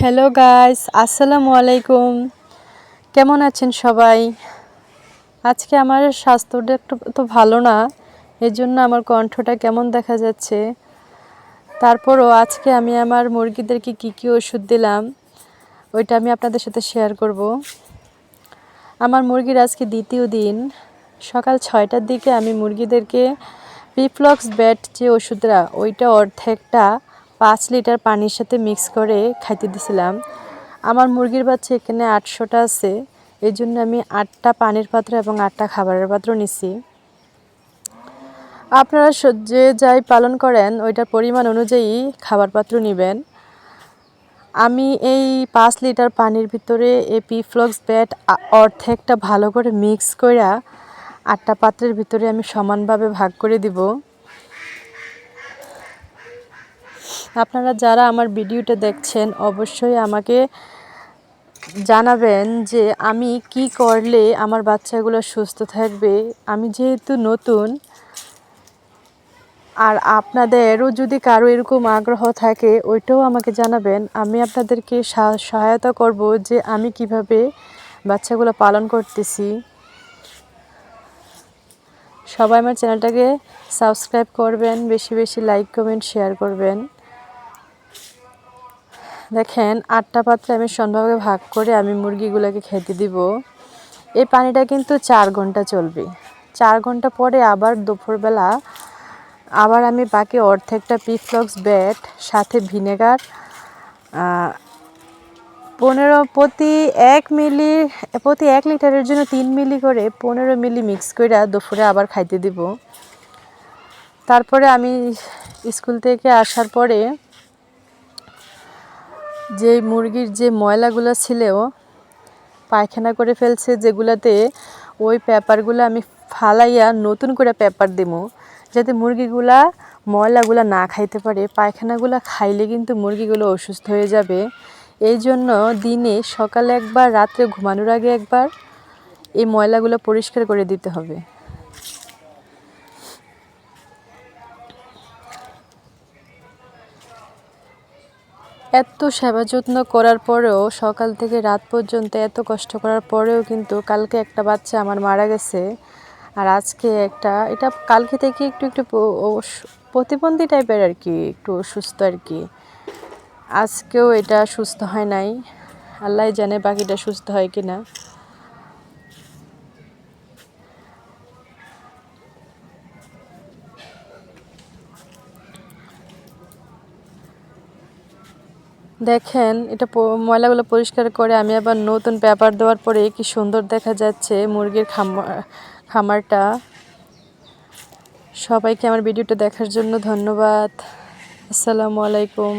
Hello guys আসসালামু আলাইকুম কেমন আছেন সবাই? আজকে আমার স্বাস্থ্যটা একটু তো ভালো না এর জন্য আমার কণ্ঠটা কেমন দেখা যাচ্ছে? তারপরও আজকে আমি আমার মুরগিদেরকে কী কী ওষুধ দিলাম, ওইটা আমি আপনাদের সাথে শেয়ার করব। আমার মুরগির আজকে দ্বিতীয় দিন। সকাল ছয়টার দিকে আমি মুরগিদেরকে রিফ্লক্স ব্যাট যে ওষুধটা, ওইটা অর্ধেকটা পাঁচ লিটার পানির সাথে মিক্স করে খাইতে দিছিলাম। আমার মুরগির বাচ্চা এখানে আটশোটা আছে এই জন্য আমি আটটা পানির পাত্র এবং আটটা খাবারের পাত্র নিছি। আপনারা যে যাই পালন করেন, ওইটার পরিমাণ অনুযায়ী খাবার পাত্র নেবেন। আমি এই পাঁচ লিটার পানির ভিতরে এই পিফ্লক্স ব্যাট অর্ধেকটা ভালো করে মিক্স করে আটটা পাত্রের ভিতরে আমি সমানভাবে ভাগ করে দিব। আপনারা যারা আমার ভিডিওটা দেখছেন, অবশ্যই আমাকে জানাবেন যে আমি কি করলে আমার বাচ্চাগুলো সুস্থ থাকবে। আমি যেহেতু নতুন, আর আপনাদেরও যদি কারও এরকম আগ্রহ থাকে, ওইটাও আমাকে জানাবেন। আমি আপনাদেরকে সহায়তা করব যে আমি কীভাবে বাচ্চাগুলো পালন করতেছি। সবাই আমার চ্যানেলটাকে সাবস্ক্রাইব করবেন, বেশি বেশি লাইক, কমেন্ট, শেয়ার করবেন। দেখেন আটটা পাত্রে আমি সন্ধ্যাভাগে ভাগ করে আমি মুরগিগুলোকে খেতে দিব। এই পানিটা কিন্তু চার ঘণ্টা চলবে। চার ঘণ্টা পরে আবার দুপুরবেলা আবার আমি বাকি অর্ধেকটা পিফ্লক্স ব্যাট, সাথে ভিনেগার পনেরো প্রতি এক মিলি, প্রতি এক লিটারের জন্য তিন মিলি করে পনেরো মিলি মিক্স করে দুপুরে আবার খাইতে দিব। তারপরে আমি স্কুল থেকে আসার পরে যে মুরগির যে ময়লাগুলো ছিল পায়খানা করে ফেলছে, যেগুলাতে ওই পেপারগুলো আমি ফালাইয়া নতুন করে পেপার দেবো যাতে মুরগিগুলা ময়লাগুলো না খাইতে পারে। পায়খানাগুলো খাইলে কিন্তু মুরগিগুলো অসুস্থ হয়ে যাবে। এই জন্য দিনে সকালে একবার, রাত্রে ঘুমানোর আগে একবার এই ময়লাগুলো পরিষ্কার করে দিতে হবে। এত সেবা যত্ন করার পরেও সকাল থেকে রাত পর্যন্ত এত কষ্ট করার পরেও কিন্তু কালকে একটা বাচ্চা আমার মারা গেছে। আর আজকে একটা, এটা কালকে থেকে একটু একটু প্রতিবন্ধী টাইপের আর কি, একটু অসুস্থ আর কি। আজকেও এটা সুস্থ হয় নাই। আল্লাহ জানে বাকিটা সুস্থ হয় কি না দেখেন, এটা ময়লাগুলো পরিষ্কার করে আমি আবার নতুন পেপার দেওয়ার পরে কি সুন্দর দেখা যাচ্ছে মুরগির খামার খামারটা। সবাইকে আমার ভিডিওটা দেখার জন্য ধন্যবাদ। আসসালামু আলাইকুম।